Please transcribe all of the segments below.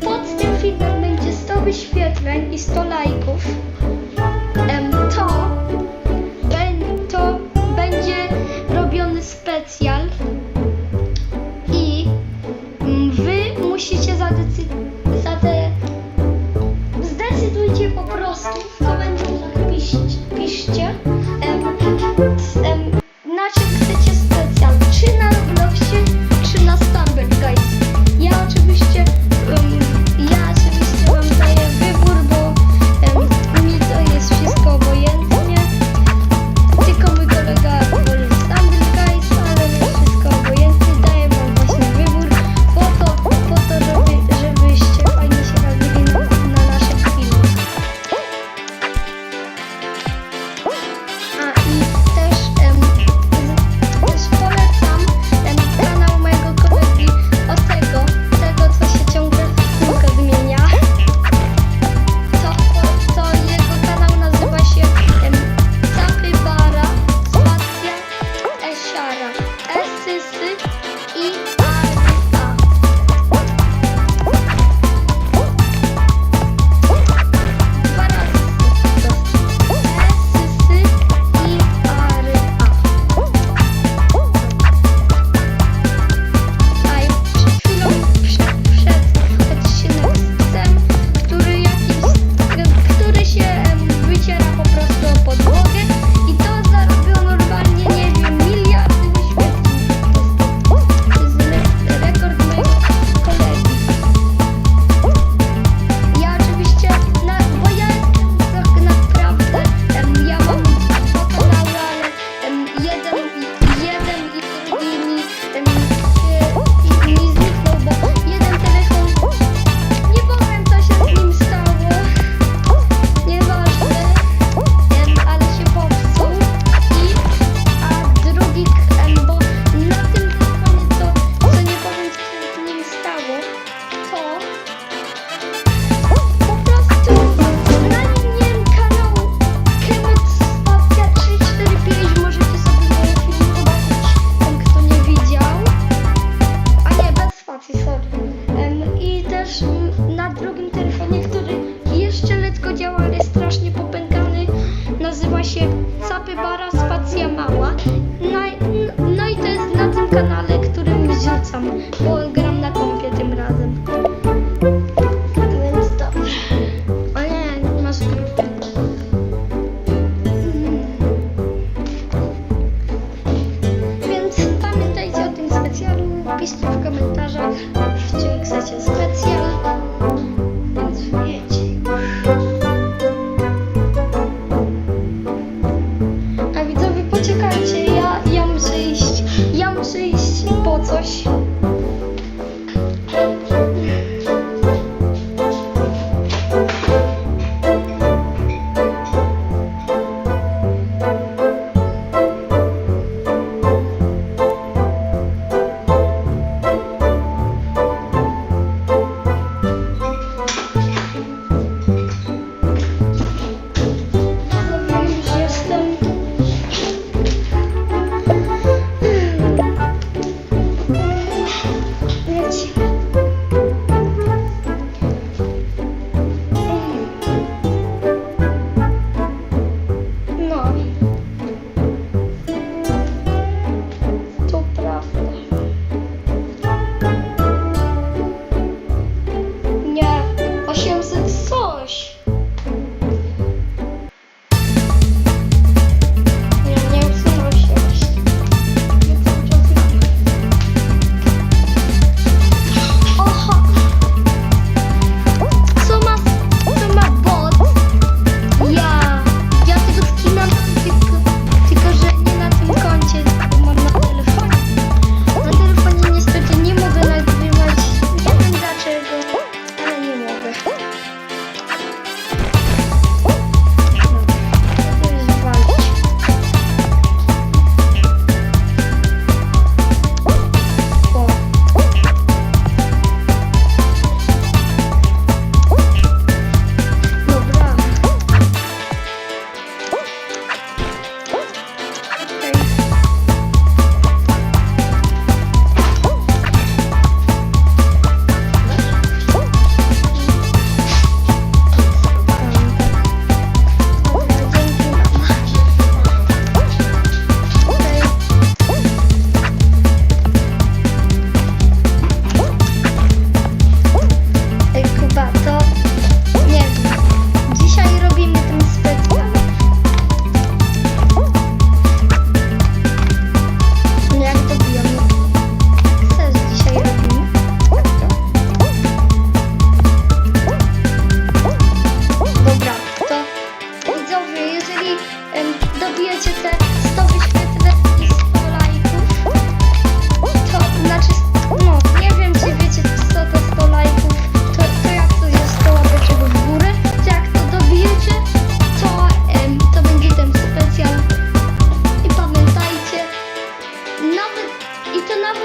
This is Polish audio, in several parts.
Pod tym filmem będzie 100 wyświetleń i 100 lajków. I też na drugim telefonie, który jeszcze letko działa, ale strasznie popękany, nazywa się Capybara just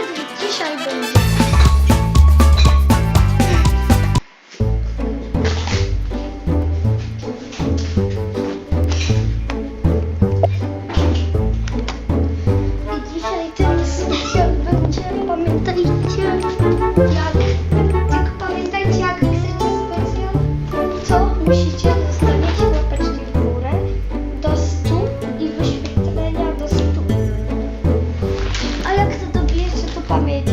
Biz iki ay 没。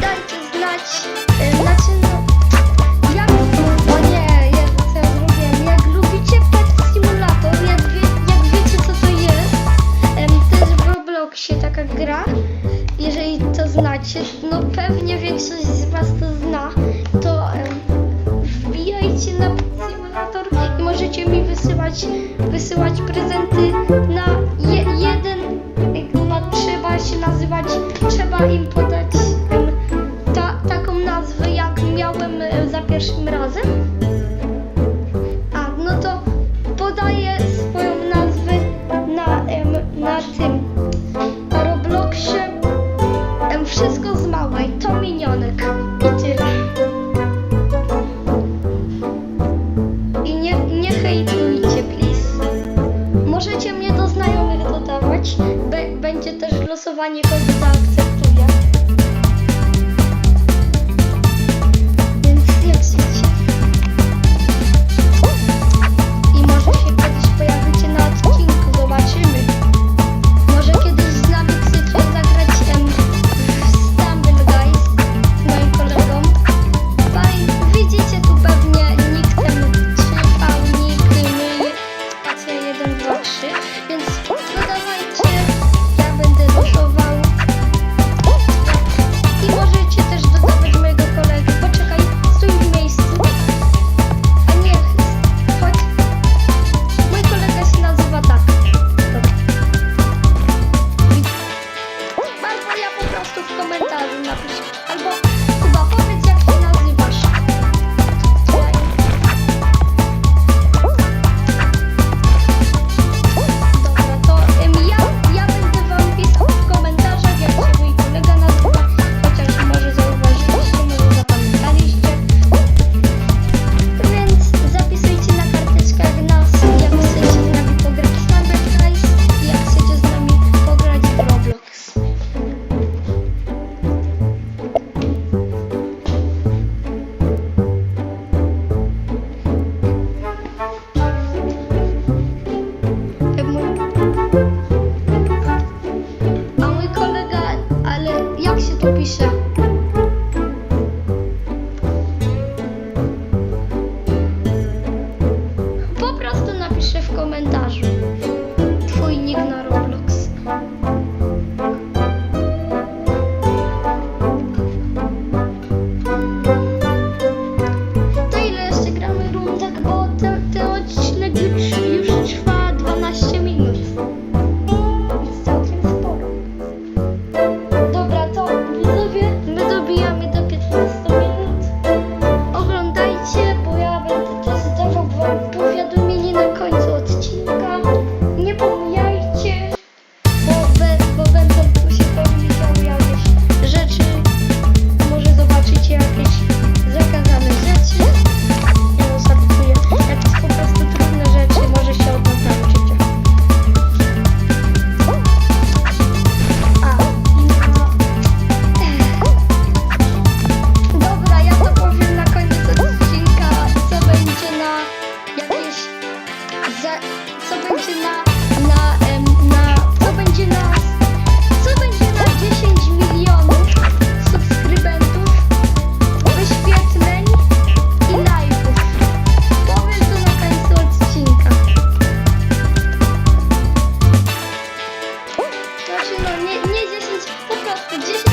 dajcie znać, znaczy no, jak, nie, ja co jak lubicie Pet Simulator, jak, wie, jak wiecie co to jest, też w Robloxie taka gra, jeżeli to znacie, no pewnie większość z was to zna, to wbijajcie na Pet Simulator i możecie mi wysyłać, wysyłać prezenty. Ale jak 的，你继续。